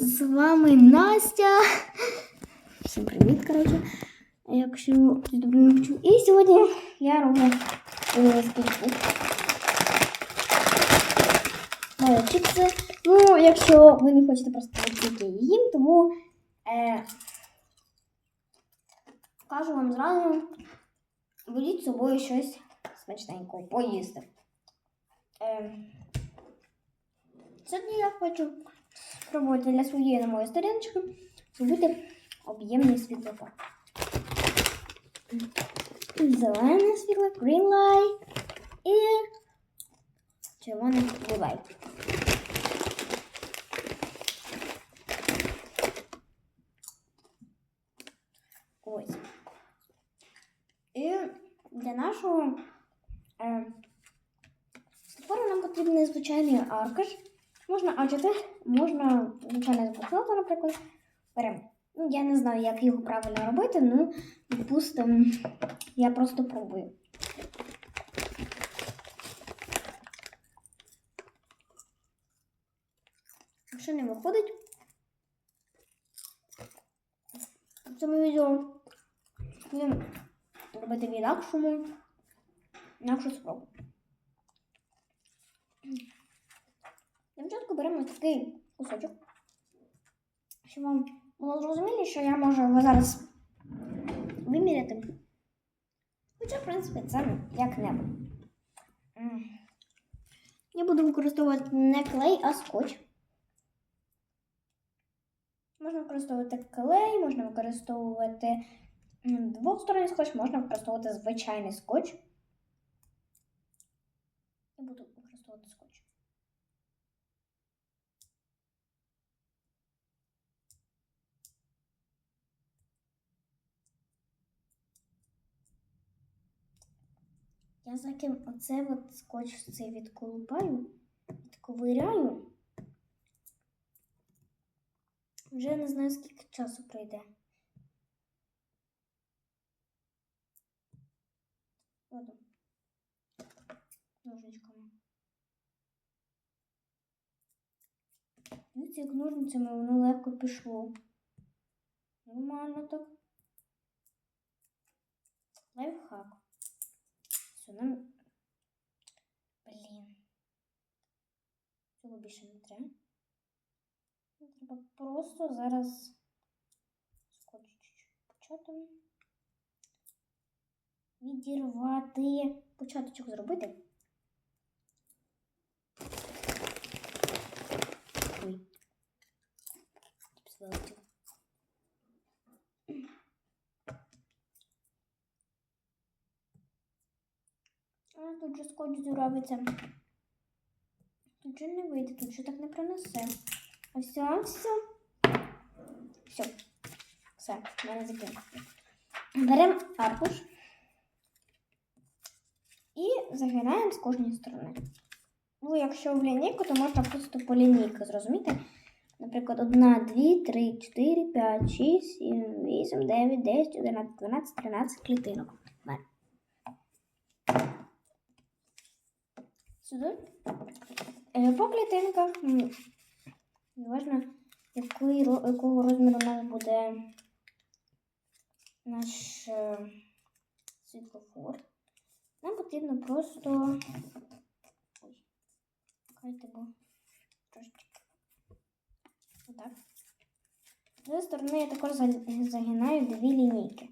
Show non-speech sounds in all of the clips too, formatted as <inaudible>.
З вами Настя. Всім привіт, коротше. Якщо почув. І сьогодні я роблю е, скільки. Е, чіпси. Ну, якщо ви не хочете просто тільки їм, тому е, кажу вам зразу, беріть з собою щось смачненького, поїсти. Сьогодні я хочу спробувати для своєї нової сторіночки зробити об'ємний світлофор. Зелене світло, green light і червоне blue light. Ось. І для нашого е, нам потрібен звичайний аркуш. Можна А4, можна звичайно з наприклад. Беремо. Ну, я не знаю, як його правильно робити, ну, допустимо, я просто пробую. Якщо не виходить, в цьому відео будемо робити в інакшому, інакшу спробу. Для початку беремо такий кусочок. Щоб вам було зрозуміло, що я можу його зараз виміряти. Хоча, в принципі, це як небо. Я буду використовувати не клей, а скотч. Можна використовувати клей, можна використовувати двосторонній скотч, можна використовувати звичайний скотч. Я буду використовувати скотч. Я за ким оце от скотч цей відколупаю, відковиряю. Вже не знаю, скільки часу пройде. Воду. Ножичками. Дивіться, як ножницями воно легко пішло. Нормально так. Лайфхак. Все, нам. Блін. Цього більше не треба. Треба просто зараз скотч почати. Відірвати. Початочок зробити. А тут же скотч зуравиться. Же не вийде, тут же так не пронесе. А все, все. Все. В мене закінчено. Беремо аркуш і загинаємо з кожної сторони. Ну, якщо в лінійку, то можна просто по лінійку, зрозуміти? Наприклад, 1, 2, 3, 4, 5, 6, 7, 8, 9, 10, 11, 12, 13 клітинок. В мене. Сюди. Е, По клітинках, неважно, якого розміру у нас буде наш е, світлофор. Нам потрібно просто. Ой, чекайте, бо трошечки. Отак. З цієї сторони я також за- загинаю дві лінійки.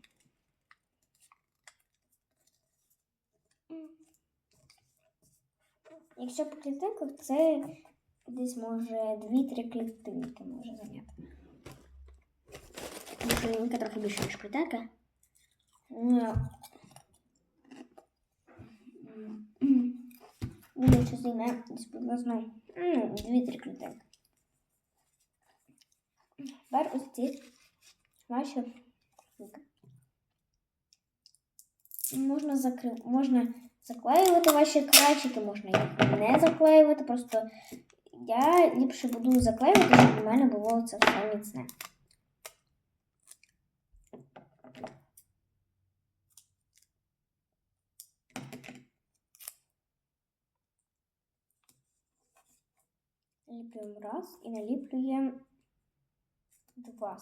Якщо по клітинках, це десь може 2-3 клітинки може зайняти. Лінійка трохи більше, ніж клітинка. Ну. Буде що займе десь приблизно 2-3 клітинки. Тепер ось ці ваші. Можна закрив... можна заклеювати ваші крачики, можна їх не заклеювати. Просто я ліпше буду заклеювати, щоб у мене було це все міцне. Наліплюємо раз і наліплюємо Два.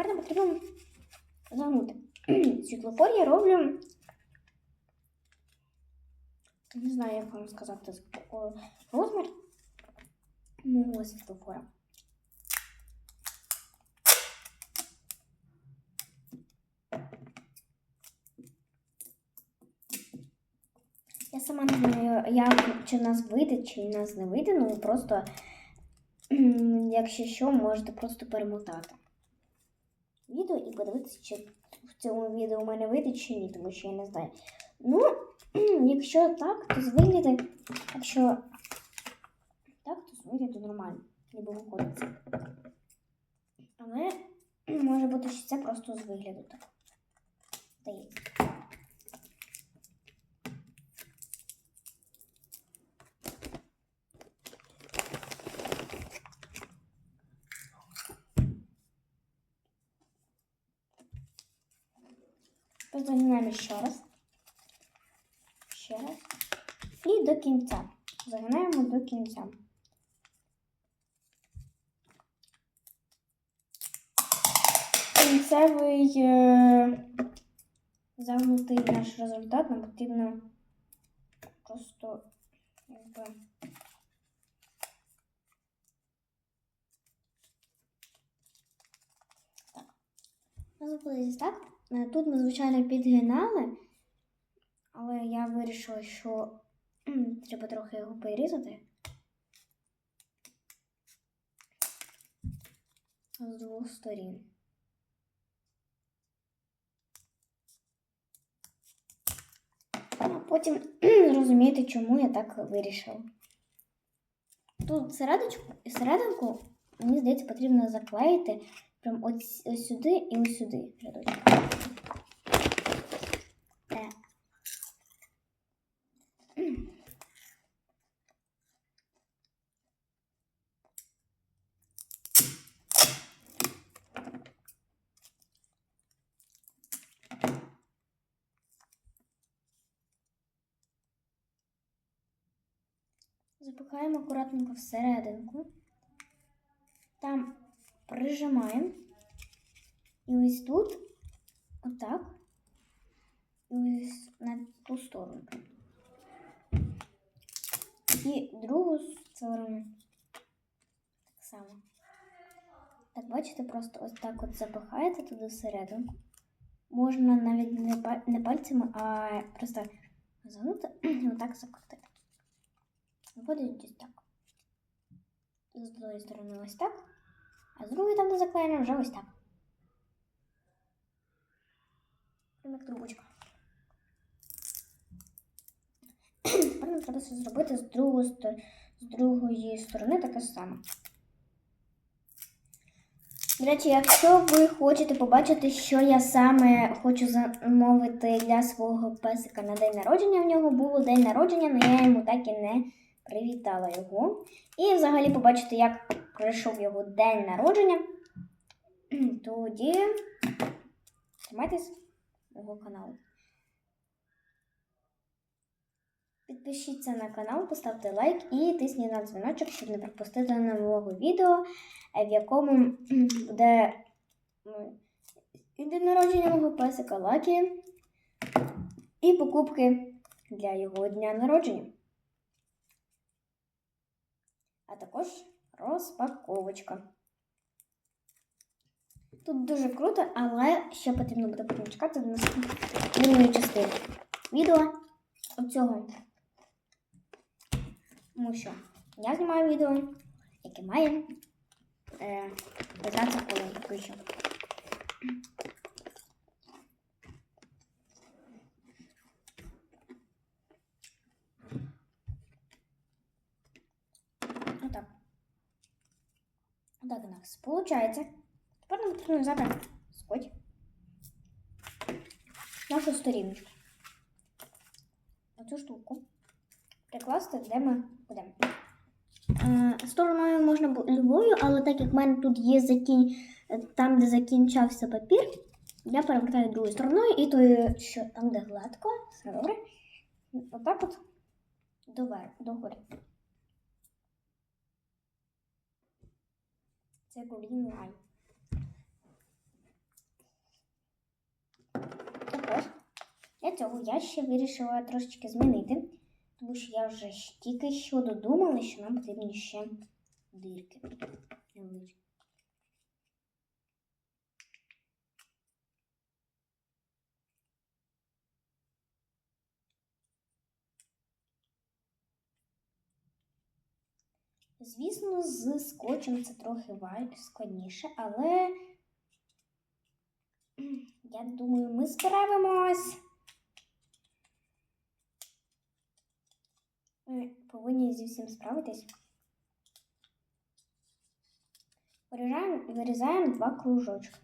Тепер нам потрібно загнути. <clears throat> Світлофор я роблю. Не знаю, як вам сказати розмір мого світлофора. Я сама не знаю, як чи нас вийде, чи нас не вийде, ну просто, якщо що, можете просто перемотати відео і подивитися, чи цьому відео у мене вийде чи ні, тому що я не знаю. Ну, <clears throat> якщо так, то з вигляду, якщо так, то з вигляду нормально, ніби виходить. Але <clears throat> може бути, що це просто з вигляду так. Здається. Загинаємо ще раз. Ще раз. І до кінця. Загинаємо до кінця. Кінцевий е, загнутий наш результат нам потрібно просто якби. Так. У так. Е, Тут ми, звичайно, підгинали, але я вирішила, що треба трохи його перерізати. З двох сторін. А потім зрозумієте, чому я так вирішила. Тут середочку, серединку, мені здається, потрібно заклеїти прям ось, ось сюди і ось сюди рядочок. Е. Запихаємо акуратненько всерединку. Там прижимаємо. І ось тут, отак, і ось на ту сторону. І другу сторону так само. Так, бачите, просто ось так от запихаєте туди всередину. Можна навіть не пальцями, а просто загнути і <clears throat> отак закрутити. Виходить ось так. З однієї сторони ось так, а з другої там, де заклеєно, вже ось так. Прямо як трубочка. Тепер нам треба це зробити з, другої з другої сторони таке саме. До речі, якщо ви хочете побачити, що я саме хочу замовити для свого песика на день народження, в нього було день народження, але я йому так і не привітала його. І взагалі побачити, як пройшов його день народження, <clears throat> тоді тримайтесь мого каналу. Підпишіться на канал, поставте лайк і тисніть на дзвіночок, щоб не пропустити нового відео, в якому <clears throat> буде день народження мого песика Лакі і покупки для його дня народження. А також розпаковочка. Тут дуже круто, але ще потрібно буде потім чекати до наступної частини відео оцього. Тому що я знімаю відео, яке має е, 15 хвилин включно. Отак. У нас получається. Тепер нам потрібно взяти скотч. Нашу сторіночку. Оцю штуку. Прикласти, де ми будемо. Стороною можна любою, але так як в мене тут є закін... там, де закінчався папір, я перевертаю другою стороною і то, що там, де гладко, все добре. Отак от довер, догори. Це Green Line. Також для цього я ще вирішила трошечки змінити, тому що я вже тільки що додумала, що нам потрібні ще дирки. Звісно, з скотчем це трохи складніше, але <clears throat> я думаю, ми справимось. Повинні зі всім справитись. Вирізаємо, вирізаємо два кружочки.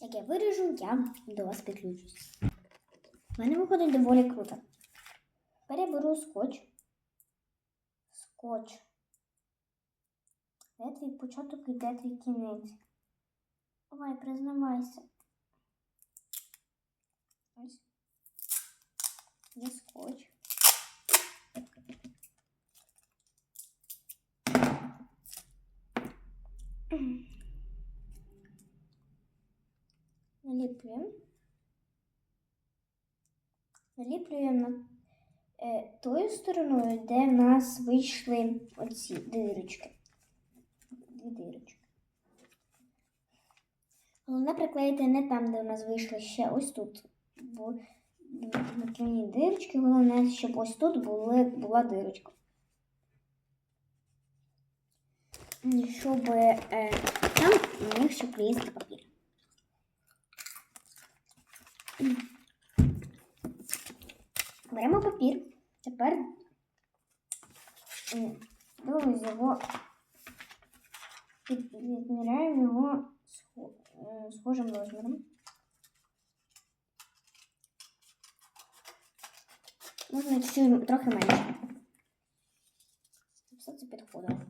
Як я виріжу, я до вас підключусь. У мене виходить доволі круто. Тепер я беру скотч. Скотч. Де твій початок і де твій кінець? Давай, признавайся. Ось. Є скотч. Наліплюємо. Наліплюємо на е, тою стороною, де в нас вийшли оці дирочки. Дві дирочки. Головне приклеїти не там, де у нас вийшли ще ось тут. Бо наклеєні дирочки, головне, щоб ось тут були, була дирочка. Щоб е, там у них ще клеїти папір. Беремо папір. Тепер м, дивимось його, від- відміряємо його е, схожим розміром. Можна трохи менше. Все це підходило.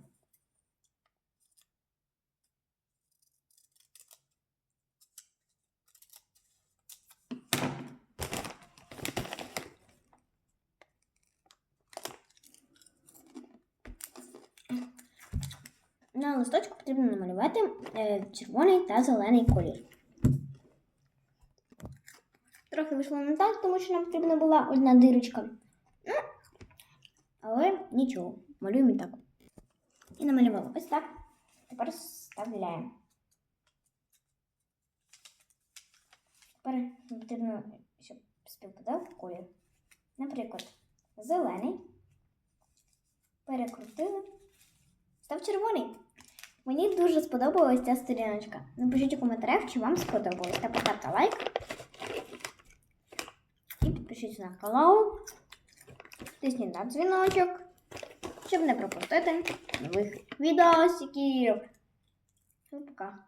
На листочку потрібно намалювати е, червоний та зелений колір. Трохи вийшло не так, тому що нам потрібна була одна дирочка. Ну, але нічого, малюємо і так. І намалювали ось так. Тепер вставляємо. Тепер потрібно, щоб співпадав колір. Наприклад, зелений. Перекрутили. Став червоний. Мені дуже сподобалась ця сторіночка. Напишіть у коментарях, чи вам сподобалось. Та поставте лайк. І підпишіться на канал. Тисніть на дзвіночок, щоб не пропустити нових відосиків. Ну, пока.